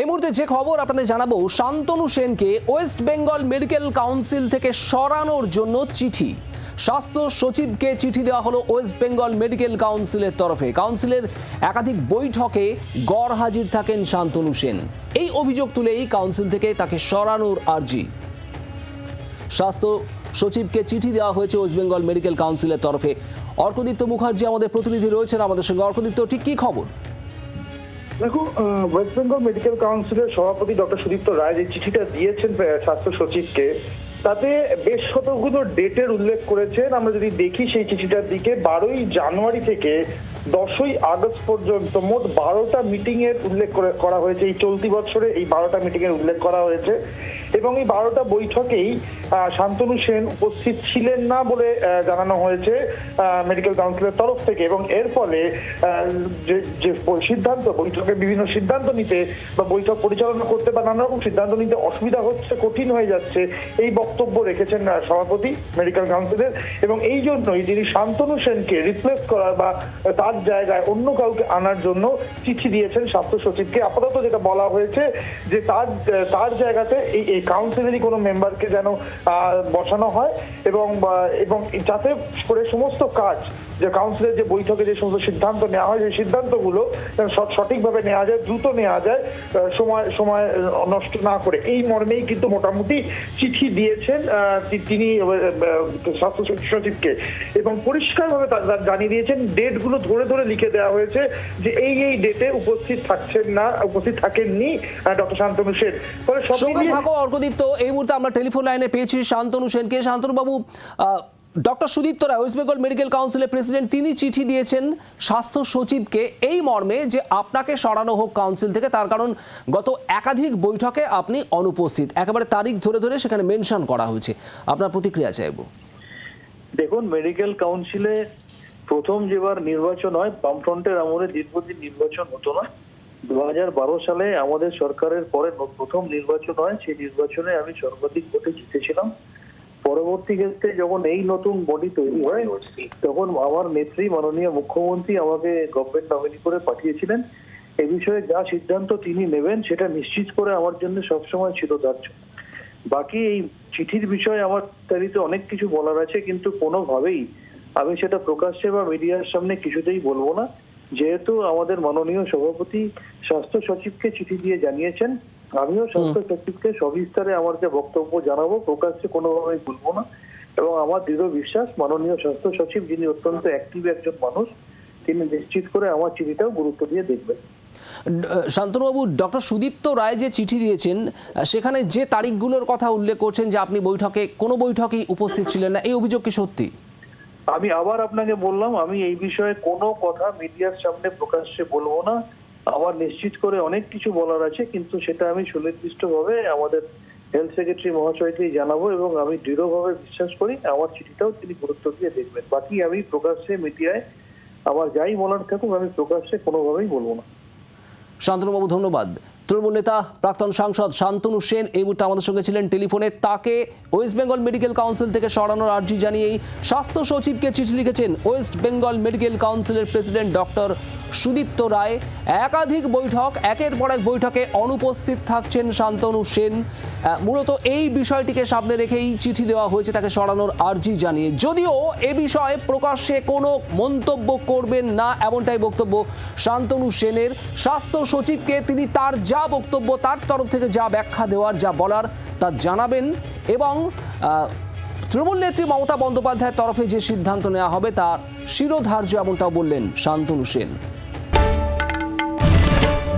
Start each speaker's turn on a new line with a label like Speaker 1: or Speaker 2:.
Speaker 1: এই মুহূর্তে যে খবর আপনাদের জানাব, শান্তনু সেনকে ওয়েস্ট বেঙ্গল মেডিকেল কাউন্সিল থেকে সরানোর জন্য চিঠি। স্বাস্থ্য সচিবকে চিঠি দেওয়া হলো ওয়েস্ট বেঙ্গল মেডিকেল কাউন্সিলের তরফে। কাউন্সিলের একাধিক বৈঠকে গড় হাজির থাকেন শান্তনু সেন। এই অভিযোগ তুলেই কাউন্সিল থেকে তাকে সরানোর আর্জি। স্বাস্থ্য সচিবকে চিঠি দেওয়া হয়েছে ওয়েস্ট বেঙ্গল মেডিকেল কাউন্সিলের তরফে। অর্কদীপ্ত মুখার্জি আমাদের প্রতিনিধি রয়েছেন আমাদের সঙ্গে। অর্কদীপ্ত, ঠিক কী খবর?
Speaker 2: দেখো ওয়েস্ট বেঙ্গল মেডিকেল কাউন্সিলের সভাপতি ডক্টর সুদীপ্ত রায় যে চিঠিটা দিয়েছেন স্বাস্থ্য সচিবকে, তাতে বেশ কতগুলো ডেটের উল্লেখ করেছেন। আমরা যদি দেখি সেই চিঠিটার দিকে, বারোই জানুয়ারি থেকে দশই আগস্ট পর্যন্ত মোট বারোটা মিটিং এর উল্লেখ করে- হয়েছে। এই চলতি বছরে এই বারোটা মিটিং এর উল্লেখ করা হয়েছে। এবং এই বারোটা বৈঠকেই শান্তনু সেন উপস্থিত ছিলেন না বলে জানানো হয়েছে মেডিকেল কাউন্সিলের তরফ থেকে। এবং এর ফলে যে সিদ্ধান্ত, বৈঠকে বিভিন্ন সিদ্ধান্ত নিতে বা বৈঠক পরিচালনা করতে বা নানা রকম সিদ্ধান্ত নিতে অসুবিধা হচ্ছে, কঠিন হয়ে যাচ্ছে, এই বক্তব্য রেখেছেন সভাপতি মেডিকেল কাউন্সিলের এবং এই জন্যই তিনি শান্তনু সেনকে রিপ্লেস করার বা তার জায়গায় অন্য কাউকে আনার জন্য চিঠি দিয়েছেন স্বাস্থ্য সচিবকে। আপাতত যেটা বলা হয়েছে যে তার তার জায়গাতে এই এই কাউন্সিলেরই কোনো মেম্বারকে যেন বসানো হয় এবং এবং যাতে করে সমস্ত কাজ যে কাউন্সিলের যে বৈঠকে যে সমস্ত সিদ্ধান্ত নেওয়া হয় সেই সিদ্ধান্তগুলো যেন সঠিকভাবে নেওয়া যায় দ্রুত নেওয়া যায় সময় সময় নষ্ট না করে। এই মর্মেই কিন্তু মোটামুটি চিঠি দিয়েছেন তিনি স্বাস্থ্য সচিবকে। এবং পরিষ্কারভাবে জানিয়ে দিয়েছেন ডেটগুলো ধরে ধরে লিখে দেওয়া হয়েছে যে এই এই ডেটে উপস্থিত থাকছেন না উপস্থিত থাকেননি ডক্টর শান্তনু সেন। ফলে সব
Speaker 1: সঙ্গে থাকো অর্কদীপ্ত এই মুহূর্তে আমরা টেলিফোন লাইনে পেয়েছি শান্তনু সেনকে। শান্তনুবাবু doctor Sudipta Roy West Bengal medical কাউন্সিলের প্রেসিডেন্ট তিনি চিঠি দিয়েছেন স্বাস্থ্য সচিবকে এই মর্মে যে আপনাকে সরানো হোক কাউন্সিল থেকে, তার কারণ গত একাধিক বৈঠকে আপনি অনুপস্থিত। একেবারে তারিখ ধরে ধরে সেখানে মেনশন করা হয়েছে। আপনার প্রতিক্রিয়া চাইব।
Speaker 3: দেখুন মেডিকেল কাউন্সিলে প্রথম যেবার নির্বাচন হয়, বামফ্রন্টের আমলে দীর্ঘদিন নির্বাচন হতো না। দু হাজার বারো সালে আমাদের সরকারের পরে প্রথম নির্বাচন হয়, সেই নির্বাচনে আমি সর্বাধিক ভোটে জিতেছিলাম। পরবর্তী ক্ষেত্রে যখন এই নতুন বডি তৈরি হয়, তখন আমার নেত্রী, মাননীয় মুখ্যমন্ত্রী আমাকে গভর্নমেন্ট নমিনি করে পাঠিয়েছিলেন। এ বিষয়ে যা সিদ্ধান্ত তিনি নেবেন সেটা নিশ্চিত করে আমার জন্য সবসময় ছিল ধার্য বাকি এই চিঠির বিষয়ে আমার তারিতে অনেক কিছু বলার আছে, কিন্তু কোনোভাবেই আমি সেটা প্রকাশ্যে বা মিডিয়ার সামনে কিছুতেই বলব না। যেহেতু আমাদের মাননীয় সভাপতি স্বাস্থ্য সচিবকে চিঠি দিয়ে জানিয়েছেন আমিও স্বাস্থ্য সচিবকে সবিস্তারে আমার যে বক্তব্য জানাব প্রকাশ্যে কোনোভাবেই বলব না। এবং আমার দৃঢ় বিশ্বাস মাননীয় স্বাস্থ্য সচিব যিনি অত্যন্ত অ্যাক্টিভ একজন মানুষ তিনি নিশ্চিত করে আমার চিঠিটাও গুরুত্ব দিয়ে দেখবেন।
Speaker 1: শান্তনুবাবু ডক্টর সুদীপ্ত রায় যে চিঠি দিয়েছেন সেখানে যে তারিখগুলোর কথা উল্লেখ করছেন যে আপনি বৈঠকে কোনো বৈঠকেই উপস্থিত ছিলেন না এই অভিযোগ কি সত্যি?
Speaker 3: আমি আবার আপনাকে বললাম আমি এই বিষয়ে কোনো কথা মিডিয়ার সামনে প্রকাশ্যে বলব না। আমার নিশ্চিত করে অনেক কিছু বলার আছে, কিন্তু সেটা আমি সুনির্দিষ্টভাবে আমাদের হেলথ সেক্রেটারি মহাশয়কেই জানাব এবং আমি দৃঢ়ভাবে বিশ্বাস করি আমার চিঠিটাও তিনি গুরুত্ব দিয়ে দেখবেন। বাকি আমি প্রকাশ্যে, মিডিয়ায় আমার যাই বলার থাকুক, আমি প্রকাশ্যে কোনোভাবেই বলব না।
Speaker 1: শান্তনুবাবু, ধন্যবাদ। তৃণমূল নেতা, প্রাক্তন সাংসদ শান্তনু সেন এই মুহূর্তে আমাদের সঙ্গে ছিলেন টেলিফোনে। তাকে ওয়েস্ট বেঙ্গল মেডিকেল কাউন্সিল থেকে সরানোর আর্জি জানিয়েই স্বাস্থ্য সচিবকে চিঠি লিখেছেন ওয়েস্ট বেঙ্গল মেডিকেল কাউন্সিলের প্রেসিডেন্ট ডক্টর সুদীপ্ত রায়। একাধিক বৈঠক, একের পর এক বৈঠকে অনুপস্থিত থাকছেন শান্তনু সেন। মূলত এই বিষয়টিকে সামনে রেখেই চিঠি দেওয়া হয়েছে তাকে সরানোর আর্জি জানিয়ে। যদিও এ বিষয়ে প্রকাশ্যে কোনো মন্তব্য করবেন না এমনটাই বক্তব্য শান্তনু সেনের। স্বাস্থ্য সচিবকে তিনি তার যা বক্তব্য, তার তরফ থেকে যা ব্যাখ্যা দেওয়ার, যা বলার তা জানাবেন এবং তৃণমূল নেত্রী মমতা বন্দ্যোপাধ্যায়ের তরফে যে সিদ্ধান্ত নেওয়া হবে তার শিরোধার্য এমনটাও বললেন শান্তনু সেন।